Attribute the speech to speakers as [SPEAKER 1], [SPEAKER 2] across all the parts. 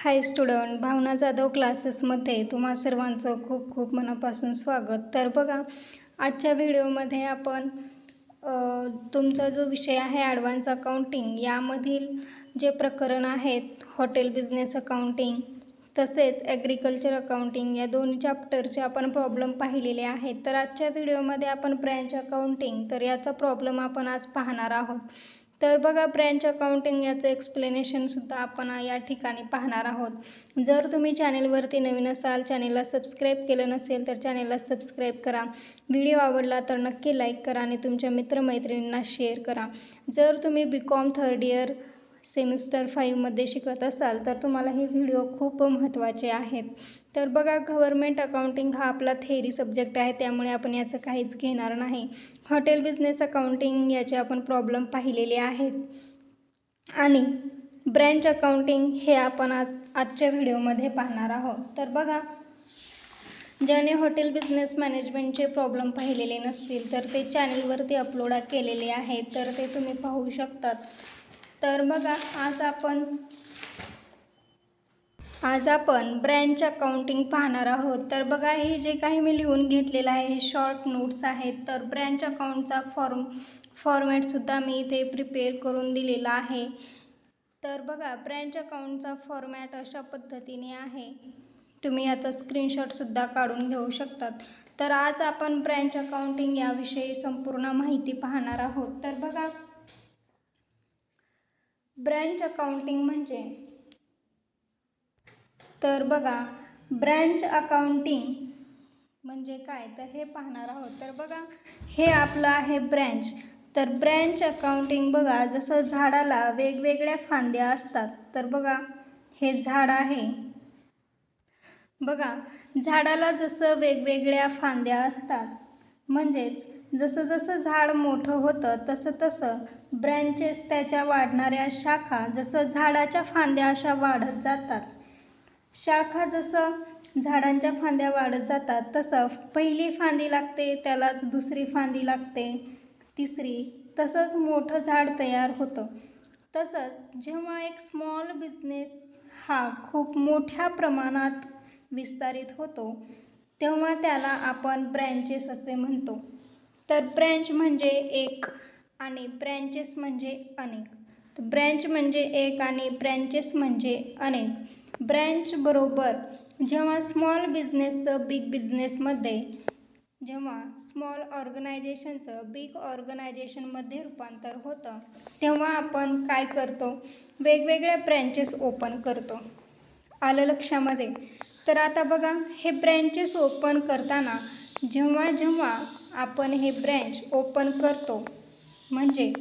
[SPEAKER 1] हाय student भावना जाधव क्लासेसमध्ये तुम्हा सर्वांचं खूप खूप मनापासून स्वागत. तर बघा आजच्या व्हिडिओमध्ये आपण तुमचा जो विषय आहे ॲडव्हान्स अकाउंटिंग यामधील जे प्रकरण आहेत हॉटेल बिझनेस अकाउंटिंग तसेच ॲग्रिकल्चर अकाउंटिंग या दोन्ही चॅप्टरचे आपण प्रॉब्लेम पाहिलेले आहेत. तर आजच्या व्हिडिओमध्ये आपण ब्रँच अकाउंटिंग तर याचा प्रॉब्लेम आपण आज पाहणार आहोत. तर बघा ब्रँच अकाउंटिंग याचं एक्सप्लेनेशनसुद्धा आपण या ठिकाणी पाहणार आहोत. जर तुम्ही चॅनेलवरती नवीन असाल चॅनेलला सबस्क्राईब केलं नसेल तर चॅनेलला सबस्क्राईब करा. व्हिडिओ आवडला तर नक्की लाईक करा आणि तुमच्या मित्रमैत्रिणींना शेअर करा. जर तुम्ही B com third year semester फाईव्हमध्ये शिकत असाल तर तुम्हाला हे व्हिडिओ खूप महत्त्वाचे आहेत. तर बघा गव्हर्मेंट अकाउंटिंग हा आपला थेरी सब्जेक्ट आहे त्यामुळे आपण याचं काहीच घेणार नाही. हॉटेल बिझनेस अकाउंटिंग याचे आपण प्रॉब्लेम पाहिलेले आहेत. आणि ब्रँच अकाउंटिंग हे आपण आज आजच्या व्हिडिओमध्ये पाहणार आहोत. तर बघा ज्याने हॉटेल बिझनेस मॅनेजमेंटचे प्रॉब्लेम पाहिलेले नसतील तर ते चॅनलवरती अपलोड केलेले आहेत. तर ते तुम्ही पाहू शकतात. तर बघा आज आपण आज आपण ब्रँच अकाउंटिंग पाहणार आहोत. तर बघा हे जे काही मी लिहून घेतलेलं आहे हे शॉर्ट नोट्स आहेत. तर ब्रँच अकाउंटचा फॉर्म फॉर्मॅटसुद्धा मी इथे प्रिपेअर करून दिलेला आहे. तर बघा ब्रँच अकाउंटचा फॉर्मॅट अशा पद्धतीने आहे. तुम्ही याचा स्क्रीनशॉटसुद्धा काढून घेऊ शकतात. तर आज आपण ब्रँच अकाउंटिंग याविषयी संपूर्ण माहिती पाहणार आहोत. तर बघा ब्रँच अकाउंटिंग म्हणजे? तर बघा ब्रँच अकाउंटिंग म्हणजे काय? तर हे पाहणार आहोत. तर बघा हे आपलं आहे ब्रँच. तर ब्रँच अकाउंटिंग बघा जसं झाडाला वेगवेगळ्या फांद्या असतात. तर बघा हे झाड आहे. बघा झाडाला जसं वेगवेगळ्या फांद्या असतात. म्हणजेच जसं जसं झाड मोठं होतं तसं तसं ब्रँचेस त्याच्या वाढणाऱ्या शाखा जसं झाडाच्या फांद्या अशा वाढत जातात. शाखा जसं झाडांच्या फांद्या वाढत जातात तसं पहिली फांदी लागते त्यालाच दुसरी फांदी लागते तिसरी. तसंच मोठं झाड तयार होतं. तसंच जेव्हा एक स्मॉल बिझनेस हा खूप मोठ्या प्रमाणात विस्तारित होतो तेव्हा त्याला आपण ब्रँचेस असे म्हणतो. तर ब्रँच म्हणजे एक आणि ब्रँचेस म्हणजे अनेक. तर ब्रँच म्हणजे एक आणि ब्रँचेस म्हणजे अनेक. ब्रँच बरोबर जेव्हा स्मॉल बिझनेसचं बिग बिझनेसमध्ये जेव्हा स्मॉल ऑर्गनायझेशनचं बिग ऑर्गनायझेशनमध्ये रूपांतर होतं तेव्हा आपण काय करतो? वेगवेगळ्या ब्रँचेस ओपन करतो. आलं लक्षामध्ये? तर आता बघा हे ब्रँचेस ओपन करताना जेव्हा जेव्हा आपण हे ब्रँच ओपन करतो. म्हणजे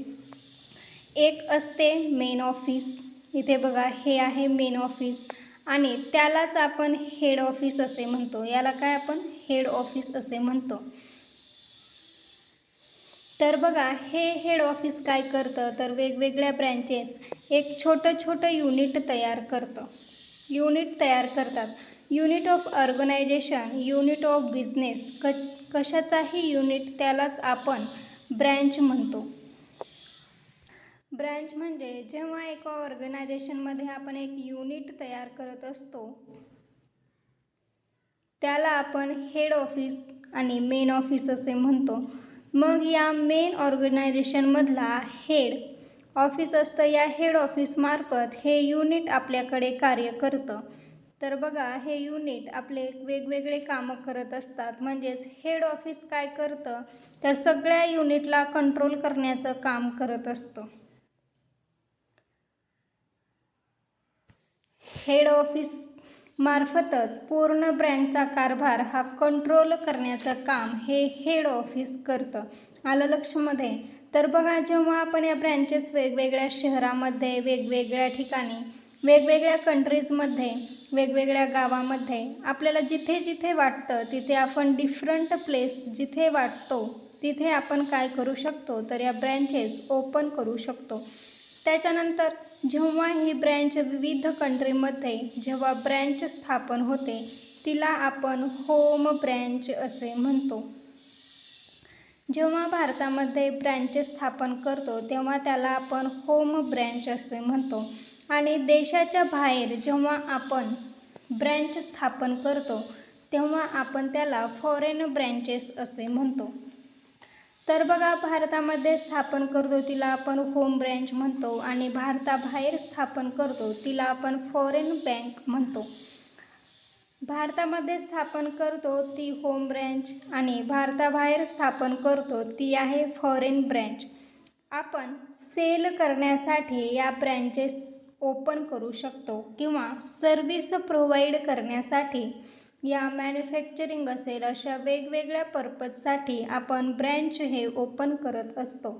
[SPEAKER 1] एक असते मेन ऑफिस इथे बघा हे आहे मेन ऑफिस आणि त्यालाच आपण हेड ऑफिस असे म्हणतो. याला काय आपण? हेड ऑफिस असे म्हणतो. तर बघा हे हेड ऑफिस काय करतं? तर वेगवेगळ्या ब्रँचेस एक छोटं छोटं युनिट तयार करतं. युनिट तयार करतात. Unit of organisation unit of business क कशाचाही युनिट त्यालाच आपण ब्रँच म्हणतो. ब्रँच म्हणजे जेव्हा एका ऑर्गनायझेशनमध्ये आपण एक युनिट तयार करत असतो त्याला आपण हेड ऑफिस आणि मेन ऑफिस असे म्हणतो. मग या मेन ऑर्गनायझेशनमधला हेड ऑफिस असतं. या हेड ऑफिसमार्फत हे युनिट आपल्याकडे कार्य करतं. तर बघा हे युनिट आपले वेगवेगळे कामं करत असतात. म्हणजेच हेड ऑफिस काय करतं? तर सगळ्या युनिटला कंट्रोल करण्याचं काम करत असतं. हेड ऑफिस मार्फतच पूर्ण ब्रँडचा कारभार हा कंट्रोल करण्याचं काम हे हेड ऑफिस करतं. आलं लक्षमध्ये? तर बघा जेव्हा आपण या ब्रँचेस वेगवेगळ्या शहरामध्ये वेगवेगळ्या ठिकाणी वेगवेगळ्या कंट्रीजमध्ये वेगवेगळ्या गावामध्ये आपल्याला जिथे जिथे वाटतं तिथे आपण डिफरंट प्लेस जिथे वाटतो तिथे आपण काय करू शकतो तर या ब्रँचेस ओपन करू शकतो. त्याच्यानंतर जेव्हा ही ब्रँच विविध कंट्रीमध्ये जेव्हा ब्रँच स्थापन होते तिला आपण होम ब्रँच असे म्हणतो. जेव्हा भारतामध्ये ब्रँचेस स्थापन करतो तेव्हा त्याला आपण होम ब्रँच असे म्हणतो. आणि देशाच्या बाहेर जेव्हा आपण ब्रँच स्थापन करतो तेव्हा आपण त्याला फॉरेन ब्रँचेस असे म्हणतो. तर बघा भारतामध्ये स्थापन करतो तिला आपण होम ब्रँच म्हणतो आणि भारताबाहेर स्थापन करतो तिला आपण फॉरेन बँक म्हणतो. भारतामध्ये स्थापन करतो ती होम ब्रँच आणि भारताबाहेर स्थापन करतो ती आहे फॉरेन ब्रँच आपण सेल करण्यासाठी या ब्रँचेस ओपन करू शकतो किंवा सर्विस प्रोव्हाइड करण्यासाठी या मॅन्युफॅक्चरिंग असेल अशा वेगवेगळ्या पर्पजसाठी आपण ब्रँच हे ओपन करत असतो.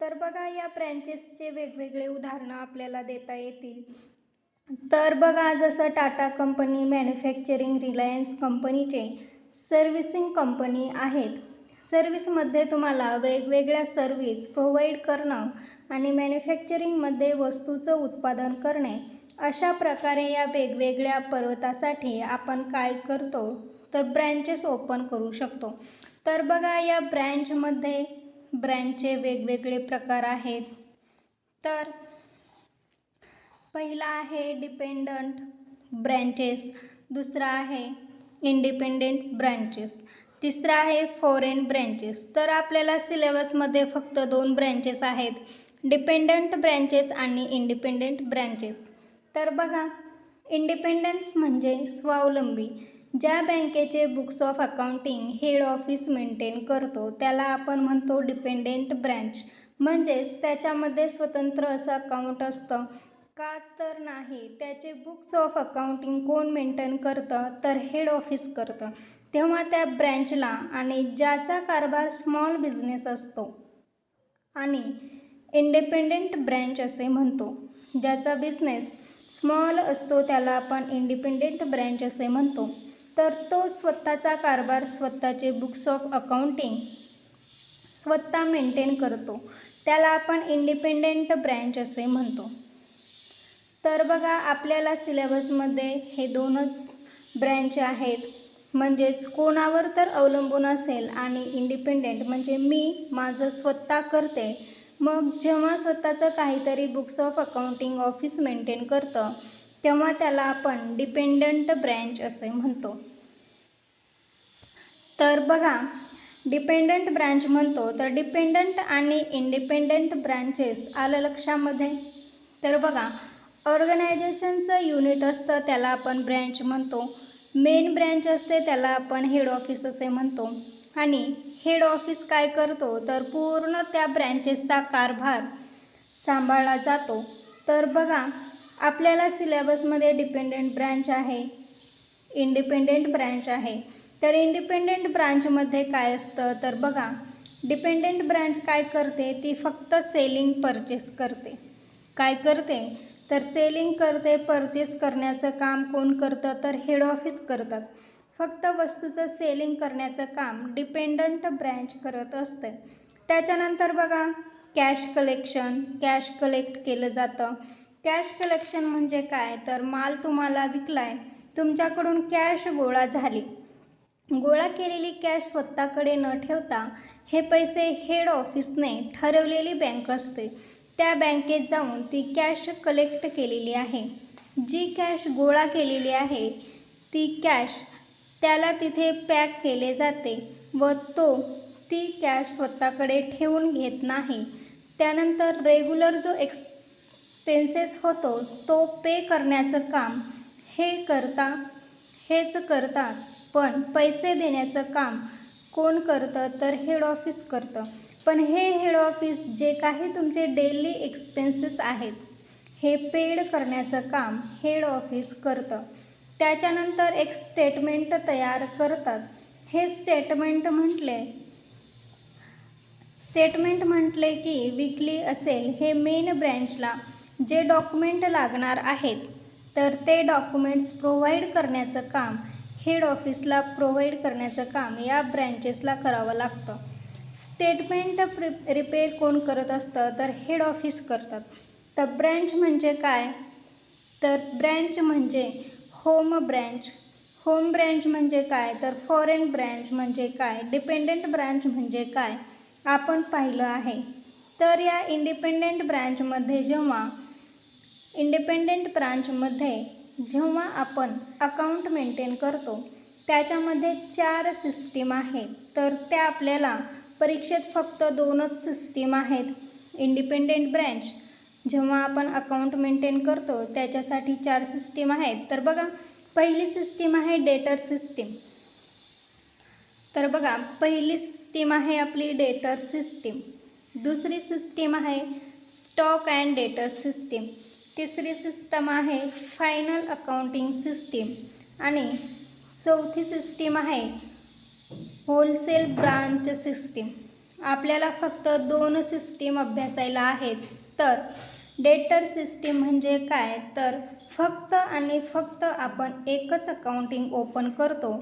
[SPEAKER 1] तर बघा या ब्रँचेसचे वेगवेगळे उदाहरणं आपल्याला देता येतील. तर बघा जसं टाटा कंपनी मॅन्युफॅक्चरिंग रिलायन्स कंपनीचे सर्व्हिसिंग कंपनी आहेत. सर्व्हिसमध्ये तुम्हाला वेगवेगळ्या सर्व्हिस प्रोव्हाइड करणं आणि मॅन्युफॅक्चरिंगमध्ये वस्तूचं उत्पादन करणे अशा प्रकारे या वेगवेगळ्या पर्वतासाठी आपण काय करतो तर ब्रँचेस ओपन करू शकतो. तर बघा या ब्रँचमध्ये ब्रँचचे वेगवेगळे प्रकार आहेत. तर पहिला आहे डिपेंडंट ब्रँचेस दुसरा आहे इंडिपेंडेंट ब्रँचेस तिसरा आहे फॉरेन ब्रँचेस तर आपल्याला सिलेबसमध्ये फक्त दोन ब्रँचेस आहेत. डिपेंडंट ब्रँचेस आणि इंडिपेंडंट ब्रँचेस. तर बघा इंडिपेंडन्स म्हणजे स्वावलंबी. ज्या बँकेचे books of accounting head office maintain करतो त्याला आपण म्हणतो डिपेंडेंट ब्रँच. म्हणजेच त्याच्यामध्ये स्वतंत्र असं अकाउंट असतं. का तर नाही त्याचे बुक्स ऑफ अकाउंटिंग कोण मेंटेन करतं? तर हेड ऑफिस करतं. तेव्हा त्या ब्रँचला आणि ज्याचा कारभार स्मॉल बिझनेस असतो आणि इंडिपेंडेंट ब्रँच असे म्हणतो. ज्याचा बिझनेस स्मॉल असतो त्याला आपण इंडिपेंडेंट ब्रँच असे म्हणतो. तर तो स्वतःचा कारभार स्वतःचे बुक्स ऑफ अकाउंटिंग स्वतः मेंटेन करतो. त्याला आपण इंडिपेंडेंट ब्रँच असे म्हणतो. तर बघा आपल्याला सिलेबसमध्ये हे दोनच ब्रँच आहेत. म्हणजेच कोणावर तर अवलंबून असेल आणि इंडिपेंडेंट म्हणजे मी माझं स्वतः करते मग जेव्हा स्वतःचं काहीतरी books of accounting office maintain करतं तेव्हा त्याला आपण डिपेंडंट ब्रँच असे म्हणतो. तर बघा डिपेंडंट ब्रँच म्हणतो तर डिपेंडंट आणि इंडिपेंडंट ब्रँचेस आलं लक्षामध्ये? तर बघा ऑर्गनायझेशनचं युनिट असतं त्याला आपण ब्रँच म्हणतो. मेन ब्रँच असते त्याला आपण हेड ऑफिस असे म्हणतो. आणि हेड ऑफिस काय करतो तर पूर्ण त्या ब्रँचेसचा कारभार सांभाळला जातो. तर बघा आपल्याला सिलेबसमध्ये डिपेंडेंट ब्रँच आहे इंडिपेंडेंट ब्रँच आहे. तर इंडिपेंडेंट ब्रांचमध्ये काय असतं तर बघा डिपेंडेंट ब्रँच काय करते ती फक्त सेलिंग परचेस करते. काय करते तर सेलिंग करते परचेस करण्याचं काम कोण करतं तर हेड ऑफिस करतात. फक्त वस्तूचं सेलिंग करण्याचं काम डिपेंडंट ब्रँच करत असते. त्याच्यानंतर बघा कॅश कलेक्शन कॅश कलेक्ट केलं जातं. कॅश कलेक्शन म्हणजे काय? तर माल तुम्हाला विकलाय तुमच्याकडून कॅश गोळा झाली. गोळा केलेली कॅश स्वतःकडे न ठेवता हे पैसे हेड ऑफिसने ठरवलेली बँक असते. त्या बँकेत जाऊन ती कॅश कलेक्ट केलेली आहे. जी कॅश गोळा केलेली आहे ती कॅश त्याला तिथे पॅक केले जाते व तो ती कॅश स्वतःकडे ठेवून घेत नाही. त्यानंतर रेग्युलर जो एक्सपेन्सेस होतो तो पे करण्याचं काम हे करता हेच करतात. पण पैसे देण्याचं काम कोण करतं? तर हेड ऑफिस करतं. पण हे हेड ऑफिस जे काही तुमचे डेली एक्सपेन्सेस आहेत हे पेड करण्याचं काम हेड ऑफिस करतं. त्याच्यानंतर एक स्टेटमेंट तयार करतात. हे स्टेटमेंट म्हटले स्टेटमेंट म्हटले की विकली असेल हे मेन ब्रँचला जे डॉक्युमेंट लागणार आहेत तर ते डॉक्युमेंट्स प्रोव्हाइड करण्याचं काम हेड ऑफिसला प्रोव्हाइड करण्याचं काम या ब्रँचेसला करावं लागतं. स्टेटमेंट प्रि रिपेअर कोण करत असतं तर हेड ऑफिस करतात. तर ब्रँच म्हणजे काय? तर ब्रँच म्हणजे होम ब्रँच होम ब्रँच म्हणजे काय? तर फॉरेन ब्रँच म्हणजे काय? डिपेंडेंट ब्रँच म्हणजे काय? आपण पाहिलं आहे. तर या इंडिपेंडेंट ब्रँचमध्ये जेव्हा इंडिपेंडेंट ब्रांचमध्ये जेव्हा आपण अकाउंट मेंटेन करतो त्याच्यामध्ये चार सिस्टीम आहेत. तर त्या आपल्याला परीक्षेत फक्त दोनच सिस्टीम आहेत. इंडिपेंडेंट ब्रँच जेव्हा आपण अकाउंट मेंटेन करतो त्याच्यासाठी चार सिस्टीम आहेत. तर बघा पहिली सिस्टीम आहे डेटर सिस्टीम तर बघा पहिली सिस्टीम आहे आपली डेटर सिस्टीम दुसरी सिस्टीम आहे स्टॉक अँड डेटर सिस्टीम तिसरी सिस्टम आहे फायनल अकाउंटिंग सिस्टीम आणि चौथी सिस्टीम आहे होलसेल ब्रांच सिस्टीम आपल्याला फक्त दोन सिस्टीम अभ्यासायला आहेत. तर डेटर सिस्टीम म्हणजे काय? तर फक्त आणि फक्त आपण एकच अकाउंटिंग ओपन करतो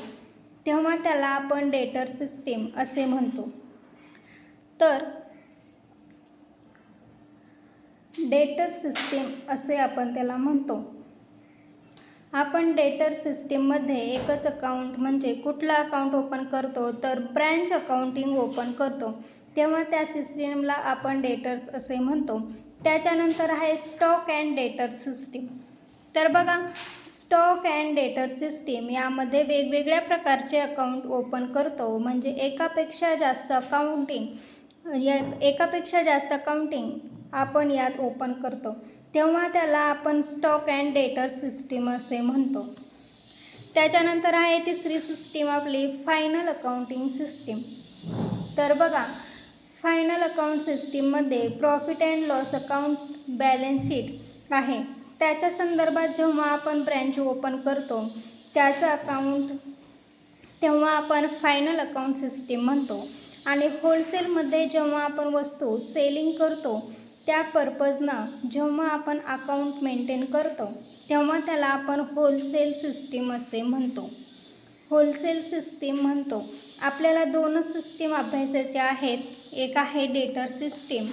[SPEAKER 1] तेव्हा त्याला आपण डेटर सिस्टीम असे म्हणतो. तर डेटर सिस्टीम असे आपण त्याला म्हणतो. आपण डेटर सिस्टीममध्ये एकच अकाउंट म्हणजे कुठला अकाउंट ओपन करतो तर ब्रँच अकाउंटिंग ओपन करतो. तेव्हा त्या सिस्टीमला आपण डेटर्स असे म्हणतो. त्याच्यानंतर आहे स्टॉक अँड डेटर सिस्टीम तर बघा स्टॉक अँड डेटर सिस्टीम यामध्ये वेगवेगळ्या प्रकारचे अकाउंट ओपन करतो. म्हणजे एकापेक्षा जास्त अकाउंटिंग या एकापेक्षा जास्त अकाउंटिंग आपण यात ओपन करतो. तेव्हा त्याला आपण स्टॉक अँड डेटर सिस्टीम असे म्हणतो. त्याच्यानंतर आहे तिसरी सिस्टीम आपली फायनल अकाउंटिंग सिस्टीम तर बघा फायनल अकाउंट सिस्टीममध्ये profit and loss account balance sheet आहे. त्याच्या संदर्भात जेव्हा आपण ब्रँच ओपन करतो त्याचं अकाउंट तेव्हा आपण फायनल अकाउंट सिस्टीम म्हणतो. आणि होलसेलमध्ये जेव्हा आपण वस्तू सेलिंग करतो त्या पर्पजनं जेव्हा आपण अकाउंट मेंटेन करतो तेव्हा त्याला आपण होलसेल सिस्टीम असे म्हणतो. होलसेल सिस्टीम म्हणतो. आपल्याला दोनच सिस्टीम अभ्यासाच्या आहेत. एक आहे डेटर सिस्टीम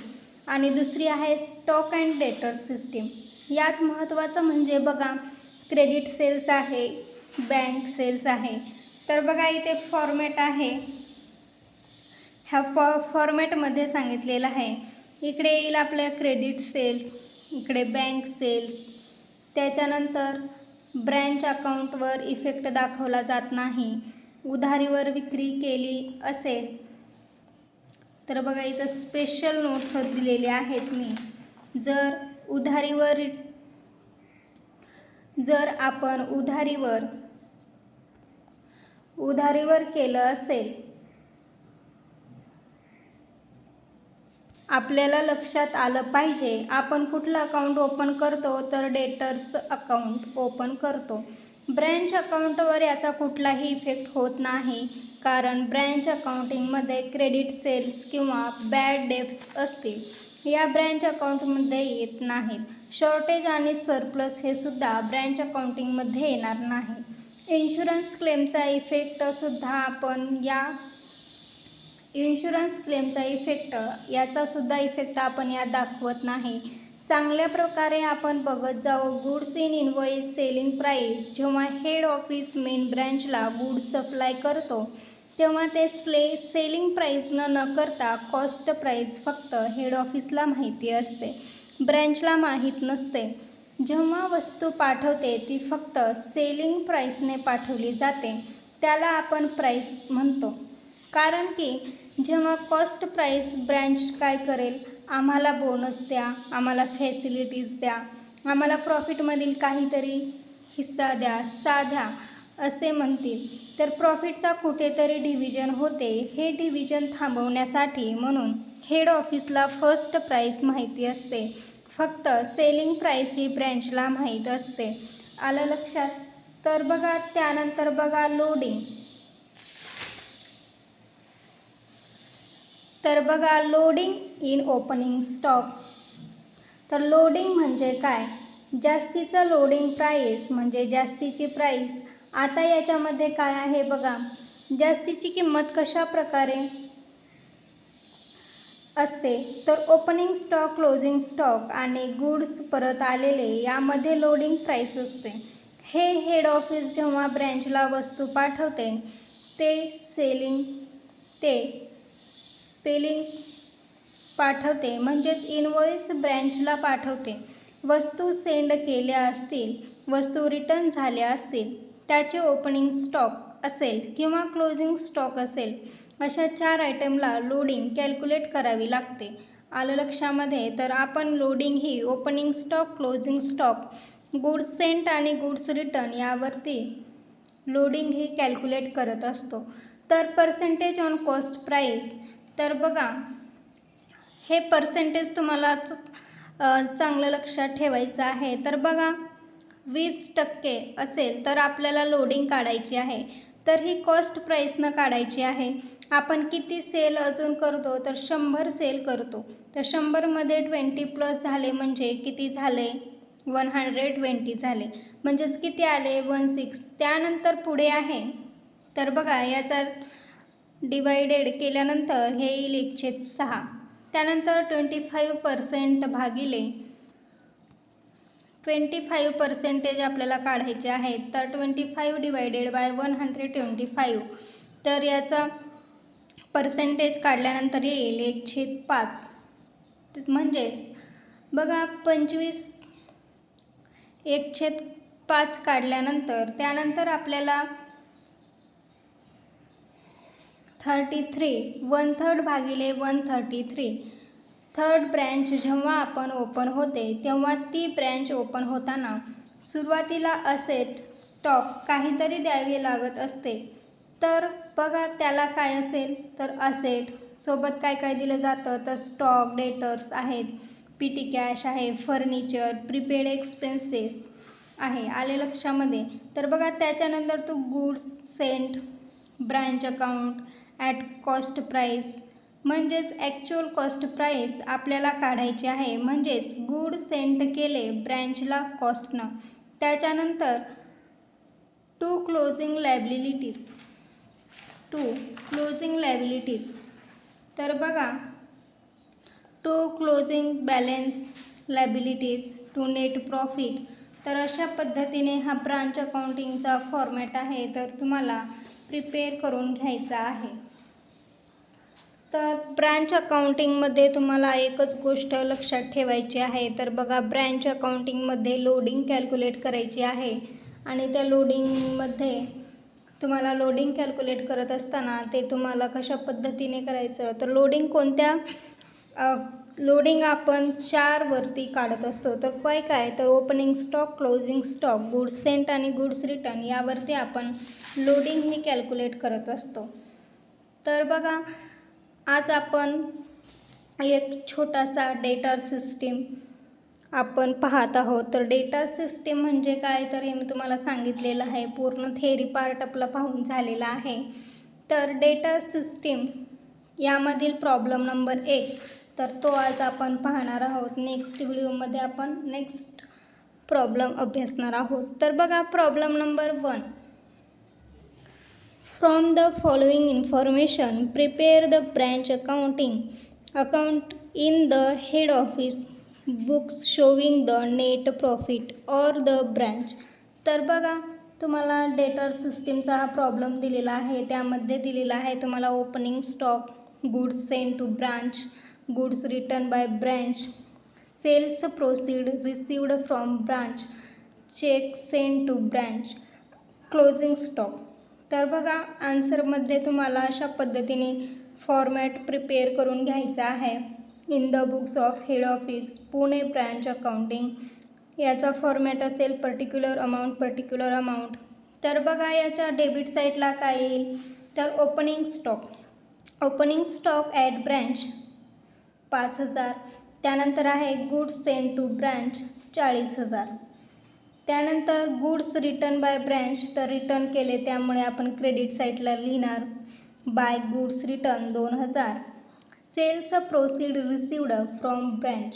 [SPEAKER 1] आणि दुसरी आहे स्टॉक अँड डेटर सिस्टीम. यात महत्त्वाचं म्हणजे बघा क्रेडिट सेल्स आहे बँक सेल्स आहे. तर बघा इथे फॉर्मॅट आहे. ह्या फॉ फॉर्मॅटमध्ये सांगितलेलं आहे. इकडे येईल आपलं क्रेडिट सेल्स इकडे बँक सेल्स. त्याच्यानंतर ब्रँच अकाउंटवर इफेक्ट दाखवला जात नाही. उधारीवर विक्री केली असेल. तर बघा इथं स्पेशल नोट्स दिलेले आहेत मी. जर उधारीवर जर आपण उधारीवर उधारीवर केलं असेल आपल्याला लक्षात आलं पाहिजे. आपण कुठलं अकाउंट ओपन करतो तर डेटर्स अकाउंट ओपन करतो. ब्रँच अकाउंटवर याचा कुठलाही इफेक्ट होत नाही. कारण ब्रँच अकाउंटिंगमध्ये क्रेडिट सेल्स किंवा बॅड डेप्स असतील. या ब्रँच अकाउंटमध्ये येत नाहीत शॉर्टेज आणि सरप्लस हे सुद्धा ब्रँच अकाउंटिंगमध्ये येणार नाही. इन्शुरन्स क्लेमचा इफेक्टसुद्धा आपण या इन्शुरन्स क्लेमचा इफेक्ट याचासुद्धा इफेक्ट आपण यात दाखवत नाही. चांगल्या प्रकारे आपण बघत जाऊ goods in invoice selling price जेव्हा हेड ऑफिस मेन ब्रँचला गुड्स सप्लाय करतो तेव्हा ते स्ले सेलिंग प्राईजनं न करता कॉस्ट प्राईज फक्त हेड ऑफिसला माहिती असते ब्रँचला माहीत नसते. जेव्हा वस्तू पाठवते ती फक्त सेलिंग प्राईसने पाठवली जाते त्याला आपण प्राईस म्हणतो. कारण की जेव्हा कॉस्ट प्राईस ब्रँच काय करेल आम्हाला बोनस द्या आम्हाला फॅसिलिटीज द्या आम्हाला प्रॉफिटमधील काहीतरी हिस्सा द्या साध्या असे म्हणतील. तर प्रॉफिटचा कुठेतरी डिव्हिजन होते. हे डिव्हिजन थांबवण्यासाठी म्हणून हेड ऑफिसला फर्स्ट प्राईस माहिती असते. फक्त सेलिंग प्राईस ही ब्रँचला माहीत असते. आलं लक्षात? तर बघा त्यानंतर बघा लोडिंग तर बघा लोडिंग इन ओपनिंग स्टॉक तर लोडिंग म्हणजे काय? जास्तीचं लोडिंग प्राईस म्हणजे जास्तीची प्राईस आता याच्यामध्ये काय आहे बघा? जास्तीची किंमत कशा प्रकारे असते? तर ओपनिंग स्टॉक क्लोजिंग स्टॉक आणि गुड्स परत आलेले यामध्ये लोडिंग प्राईस असते. हे हेड ऑफिस जेव्हा ब्रँचला वस्तू पाठवते ते सेलिंग ते स्पेलिंग पाठवते. म्हणजेच इनवॉइस ब्रँचला पाठवते. वस्तू सेंड केल्या असतील वस्तू रिटर्न झाल्या असतील त्याचे ओपनिंग स्टॉक असेल किंवा क्लोजिंग स्टॉक असेल अशा चार आयटमला लोडिंग कॅल्क्युलेट करावी लागते. आलं लक्षामध्ये? तर आपण लोडिंग ही opening stock closing stock goods sent आणि गुड्स रिटर्न यावरती लोडिंग ही कॅल्क्युलेट करत असतो. तर पर्सेंटेज ऑन कॉस्ट प्राईस तर बघा हे पर्सेंटेज तुम्हाला चांगलं लक्षात ठेवायचं आहे. तर बघा वीस टक्के असेल तर आपल्याला लोडिंग काढायची आहे. तर ही कॉस्ट प्राईसनं काढायची आहे. आपण किती सेल अजून करतो तर शंभर सेल करतो. तर शंभरमध्ये ट्वेंटी प्लस झाले म्हणजे किती झाले? वन हंड्रेड ट्वेंटी झाले. म्हणजेच किती आले? वन सिक्स त्यानंतर पुढे आहे. तर बघा याचा डिवायडेड केल्यानंतर हे येईल एकशे सहा. त्यानंतर ट्वेंटी फाईव्ह पर्सेंट भागिले ट्वेंटी फाईव्ह पर्सेंटेज आपल्याला काढायचे आहेत तर twenty five divided by one hundred twenty five तर याचा पर्सेंटेज काढल्यानंतर येईल एकशे पाच. म्हणजेच बघा पंचवीस एकशे पाच काढल्यानंतर त्यानंतर आपल्याला थर्टी थ्री वन थर्ड भागिले one thirty three third branch जेव्हा आपण ओपन होते तेव्हा ती ब्रँच ओपन होताना सुरुवातीला असेट स्टॉक काहीतरी द्यावे लागत असते. तर बघा त्याला काय असेल? तर असेट सोबत काय काय दिलं जातं? तर स्टॉक डेटर्स आहेत. पी टी कॅश आहे फर्निचर प्रीपेड एक्सपेन्सेस आहे. आले लक्षामध्ये. तर बघा त्याच्यानंतर तू goods sent branch account at cost price म्हणजेच ॲक्च्युअल कॉस्ट प्राईस आपल्याला काढायची आहे. म्हणजेच गुड सेंट केले ब्रँचला कॉस्टनं त्याच्यानंतर to closing liabilities to closing liabilities तर बघा to closing balance liabilities to net profit तर अशा पद्धतीने हा ब्रांच अकाउंटिंगचा फॉर्मॅट आहे. तर तुम्हाला प्रिपेअर करून घ्यायचा आहे. तर ब्रँच अकाउंटिंगमध्ये तुम्हाला एकच गोष्ट लक्षात ठेवायची आहे. तर बघा ब्रँच अकाउंटिंगमध्ये लोडिंग कॅल्क्युलेट करायची आहे. आणि त्या लोडिंगमध्ये तुम्हाला लोडिंग कॅल्क्युलेट करत असताना ते तुम्हाला कशा पद्धतीने करायचं? तर लोडिंग कोणत्या? लोडिंग आपण चारवरती काढत असतो. तर काय काय? तर opening stock closing stock goods sent आणि गुड्स रिटर्न यावरती आपण लोडिंग ही कॅल्क्युलेट करत असतो. तर बघा आज आपण एक छोटासा डेटा सिस्टीम आपण पाहत आहोत. तर डेटा सिस्टीम म्हणजे काय? तर हे मी तुम्हाला सांगितलेलं आहे. पूर्ण थेरी पार्ट आपला पाहून झालेला आहे. तर डेटा सिस्टीम यामधील प्रॉब्लेम नंबर एक. तर तो आज आपण पाहणार आहोत. नेक्स्ट व्हिडिओमध्ये आपण नेक्स्ट प्रॉब्लेम अभ्यासणार आहोत. तर बघा problem number one From the following information, prepare the branch accounting account in the head office books showing the net profit or the branch. तर बघा तुम्हाला डेटर सिस्टीमचा हा प्रॉब्लेम दिलेला आहे त्यामध्ये दिलेला आहे तुम्हाला opening stock goods send to branch goods return by branch sales proceed received from branch cheque send to branch closing stock तर बघा आन्सरमध्ये तुम्हाला अशा पद्धतीने फॉर्मॅट प्रिपेअर करून घ्यायचा आहे. In the books of head office Pune branch accounting याचा format असेल पर्टिक्युलर अमाऊंट पर्टिक्युलर अमाऊंट तर बघा याच्या डेबिट साईडला काय येईल? तर opening stock opening stock at branch पाच हजार. त्यानंतर आहे गुड्स सेंड टू ब्रँच चाळीस हजार. त्यानंतर गुड्स रिटर्न बाय ब्रँच तर रिटर्न केले त्यामुळे आपण क्रेडिट साईटला लिहिणार. बाय गुड्स रिटर्न दोन हजार. सेलचं प्रोसीड रिसिवड फ्रॉम ब्रँच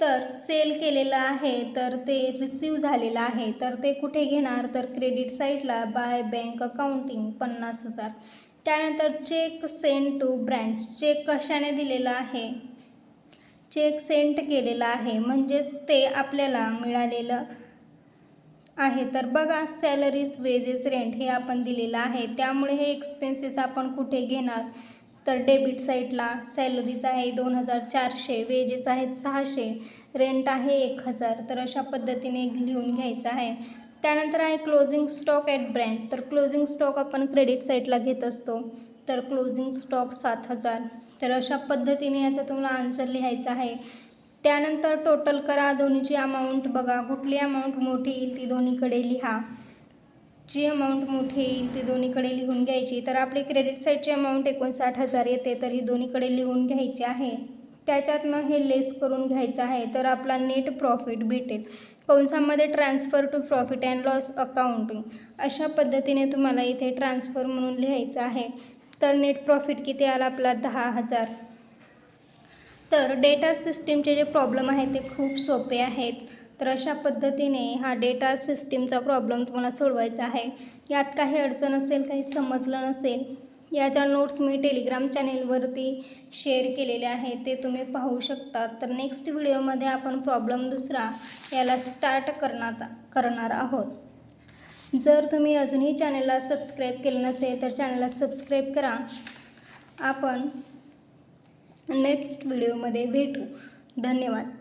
[SPEAKER 1] तर सेल केलेलं आहे तर ते रिसीव झालेलं आहे. तर ते कुठे घेणार? तर क्रेडिट साईटला बाय बँक अकाउंटिंग पन्नास हजार. त्यानंतर cheque send to branch cheque कशाने दिलेला आहे? चेक सेंट केलेला आहे. म्हणजेच ते आपल्याला मिळालेलं आहे. तर बघा सॅलरीज वेजेस रेंट हे आपण दिलेलं आहे. त्यामुळे हे एक्सपेन्सेस आपण कुठे घेणार? तर डेबिट साईडला सॅलरीज आहे दोन हजार चारशे वेजेस आहेत सहाशे रेंट आहे एक हजार. तर अशा पद्धतीने लिहून घ्यायचं आहे. त्यानंतर आहे क्लोजिंग स्टॉक ॲट ब्रँड तर क्लोजिंग स्टॉक आपण क्रेडिट साईडला घेत असतो. तर क्लोजिंग स्टॉक सात हजार. तर अशा पद्धतीने याचा तुम्हाला आन्सर लिहायचा आहे. त्यानंतर टोटल करा दोन्हीची अमाऊंट बघा. कुठली अमाऊंट मोठी येईल ती दोन्हीकडे लिहा. जी अमाऊंट मोठी येईल ती दोन्हीकडे लिहून घ्यायची. तर आपली क्रेडिट साईडची अमाऊंट एकोणसाठ हजार येते तर ही दोन्हीकडे लिहून घ्यायची आहे. त्याच्यातनं हे लेस करून घ्यायचं आहे तर आपला नेट प्रॉफिट भेटेल. कंसामध्ये transfer to profit and loss accounting अशा पद्धतीने तुम्हाला इथे ट्रान्सफर म्हणून लिहायचं आहे. तर नेट प्रॉफिट किती आला? आपला दहा हजार. तर डेटा सिस्टीमचे जे प्रॉब्लेम आहेत ते खूप सोपे आहेत. तर अशा पद्धतीने हा डेटा सिस्टीमचा प्रॉब्लेम तुम्हाला सोडवायचा आहे. यात काही अडचण असेल काही समजलं नसेल याच्या नोट्स मी टेलिग्राम चॅनेलवरती शेअर केलेले आहे ते तुम्ही पाहू शकता तर नेक्स्ट व्हिडिओमध्ये आपण प्रॉब्लेम दुसरा याला स्टार्ट करणार करणार आहोत. जर तुम्ही अजूनही चॅनलला सबस्क्राईब केलं नसेल तर चॅनलला सबस्क्राईब करा. आपण नेक्स्ट व्हिडिओमध्ये भेटू. धन्यवाद.